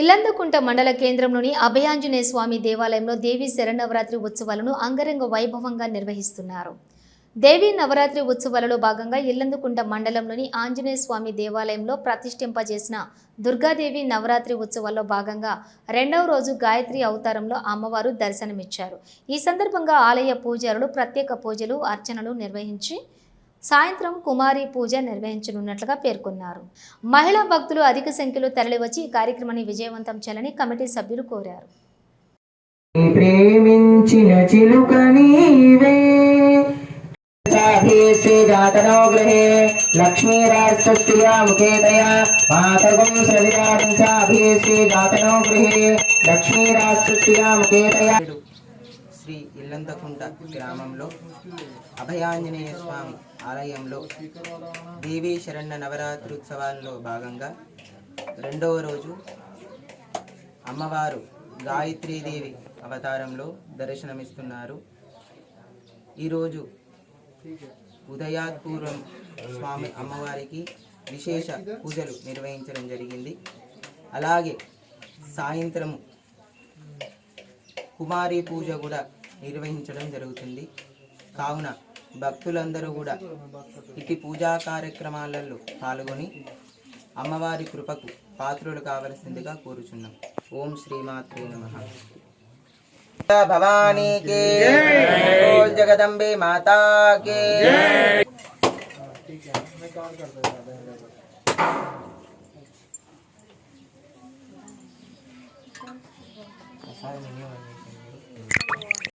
ఇల్లందుకుంట మండల కేంద్రంలోని అభయాంజనేయ స్వామి దేవాలయంలో దేవి శరణవరాత్రి ఉత్సవాలను అంగరంగ వైభవంగా నిర్వహిస్తున్నారు. దేవీ నవరాత్రి ఉత్సవాలలో భాగంగా ఇల్లందుకుంట మండలంలోని ఆంజనేయ స్వామి దేవాలయంలో ప్రతిష్ఠింపజేసిన దుర్గాదేవి నవరాత్రి ఉత్సవాల్లో భాగంగా రెండవ రోజు గాయత్రి అవతారంలో అమ్మవారు దర్శనమిచ్చారు. ఈ సందర్భంగా ఆలయ పూజారులు ప్రత్యేక పూజలు అర్చనలు నిర్వహించి సాయంత్రం కుమారి పూజ నిర్వహించనున్నట్లుగా పేర్కొన్నారు. మహిళా భక్తులు అధిక సంఖ్యలో తరలివచ్చి ఈ కార్యక్రమాన్ని విజయవంతం చేయాలని కమిటీ సభ్యులు కోరారు. నీ ప్రేమించిన చిలుక నీవే. జాతనో గృహే. లక్ష్మీరాజస్యా ముఖేతయా. మాతగం సవితారం సాభీశ్రీ జాతనో గృహే. లక్ష్మీరాజస్యా ముఖేతయా. శ్రీ ఇల్లంతకుంట గ్రామంలో అభయాంజనేయ స్వామి ఆలయంలో దేవీ శరణ్య నవరాత్రుత్సవాల్లో భాగంగా రెండవ రోజు అమ్మవారు గాయత్రీదేవి అవతారంలో దర్శనమిస్తున్నారు. ఈరోజు ఉదయాత్పూర్వం స్వామి అమ్మవారికి విశేష పూజలు నిర్వహించడం జరిగింది. అలాగే సాయంత్రం కుమారి పూజ కూడా నిర్వహించడం జరుగుతుంది. కావున భక్తులందరూ కూడా ఇటు పూజా కార్యక్రమాలలో పాల్గొని అమ్మవారి కృపకు పాత్రులు కావలసిందిగా కోరుచున్నాం. ఓం శ్రీమాత్రే నమ. భవానీకి జగదంబే మాతాకి